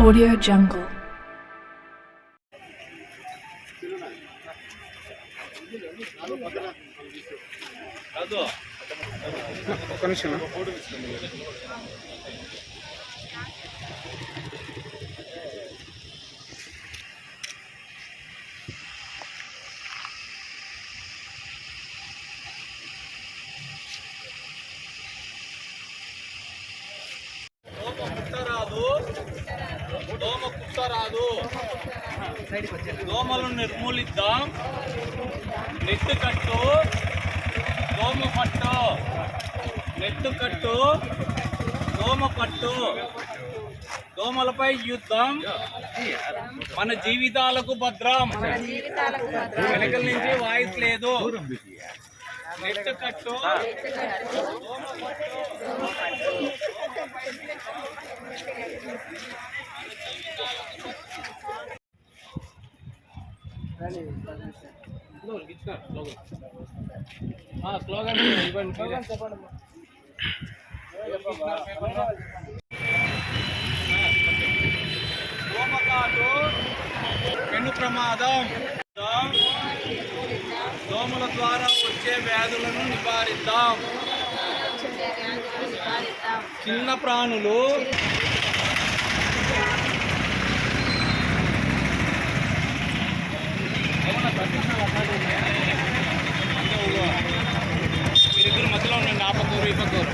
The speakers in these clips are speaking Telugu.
Audio Jungle. Connection. కుట్టరాదు దోమలను నిర్మూలిద్దాం నెట్టు కట్టు. దోమ పట్టు. నెట్టు కట్టు. దోమ పట్టు. దోమలపై యుద్ధం. మన జీవితాలకు భద్రం. వెనకల నుంచి వాయిస్ లేదు. నెట్టు కట్టు దోమ పట్టు స్లోగన్ ఇవ్వండి పెను ప్రమాదం. దోమల ద్వారా వచ్చే వ్యాధులను నివారిద్దాం. చిన్న ప్రాణులు మీరిద్దరు మధ్యలో ఉండండి ఆ పక్కూరు ఈ పక్కూరు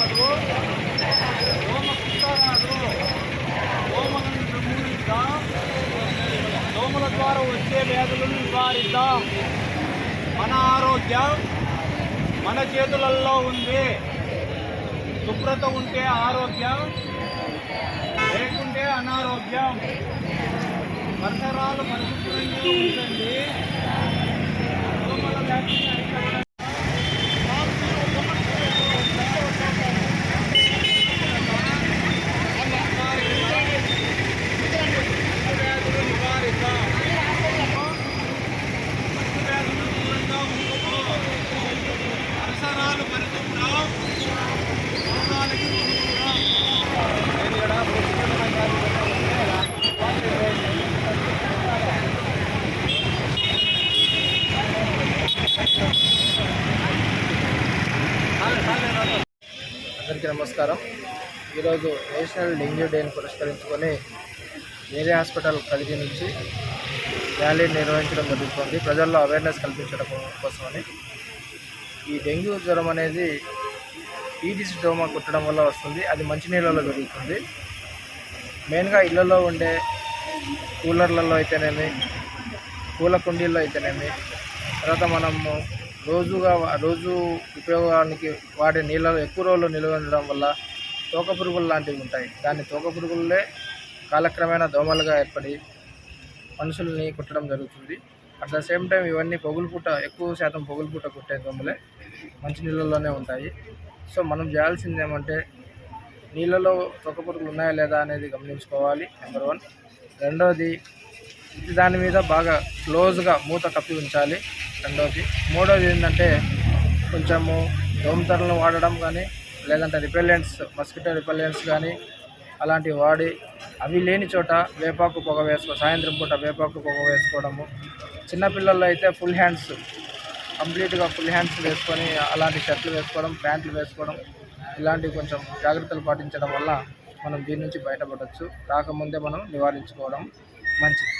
కుట్టరాదు దోమ కుట్టరాదు దోమలను నిర్మూలిద్దాం దోమల ద్వారా వచ్చే వ్యాధులను నివారిద్దాం. మన ఆరోగ్యం మన చేతులలో ఉంది. శుభ్రత ఉంటే ఆరోగ్యం లేకుంటే అనారోగ్యం. పరిసరాలు పరిశుభ్రంగా ఉంచండి దోమల వ్యాధి అందరికీ నమస్కారం. ఈరోజు నేషనల్ డెంగ్యూ డేని పురస్కరించుకొని వేరే హాస్పిటల్ కలిగి నుంచి ర్యాలీ నిర్వహించడం జరుగుతుంది. ప్రజల్లో అవేర్నెస్ కల్పించడం కోసమని. ఈ డెంగ్యూ జ్వరం అనేది ఈడిస్ డోమా కుట్టడం వల్ల వస్తుంది. అది మంచినీళ్ళలో జరుగుతుంది. మెయిన్గా ఇళ్ళలో ఉండే కూలర్లలో అయితేనేమి పూల కుండీల్లో అయితేనేమి తర్వాత మనము రోజుగా రోజు ఉపయోగానికి వాడే నీళ్ళలో ఎక్కువ రోజులు నిల్వ ఉండడం వల్ల తోక పురుగులు లాంటివి ఉంటాయి. దాన్ని తోక పురుగులే కాలక్రమేణా దోమలుగా ఏర్పడి మనుషుల్ని కుట్టడం జరుగుతుంది. అట్ ద సేమ్ టైం ఇవన్నీ పొగులు పూట ఎక్కువ శాతం పొగులు పూట కుట్టే దోమలే మంచి నీళ్ళలోనే ఉంటాయి. సో మనం చేయాల్సింది ఏమంటే నీళ్ళలో తొక్క పురుగులు ఉన్నాయా లేదా అనేది గమనించుకోవాలి నెంబర్ వన్. రెండవది ఇది దాని మీద బాగా క్లోజ్గా మూత కప్పి ఉంచాలి. రెండోది. మూడోది ఏంటంటే కొంచెము దోమతెరలను వాడడం కానీ లేదంటే రిపెల్లెంట్స్ మస్కిటో రిపెల్లెంట్స్ కానీ అలాంటివి వాడి అవి లేని చోట వేపాకు పొగ వేసుకో సాయంత్రం పూట వేపాకు పొగ వేసుకోవడము. చిన్నపిల్లల్లో అయితే ఫుల్ హ్యాండ్స్ కంప్లీట్గా ఫుల్ హ్యాండ్స్ వేసుకొని అలాంటి షర్ట్లు వేసుకోవడం ప్యాంట్లు వేసుకోవడం ఇలాంటివి కొంచెం జాగ్రత్తలు పాటించడం వల్ల మనం దీని నుంచి బయటపడవచ్చు రాకముందే మనం నివారించుకోవడం మంచిది.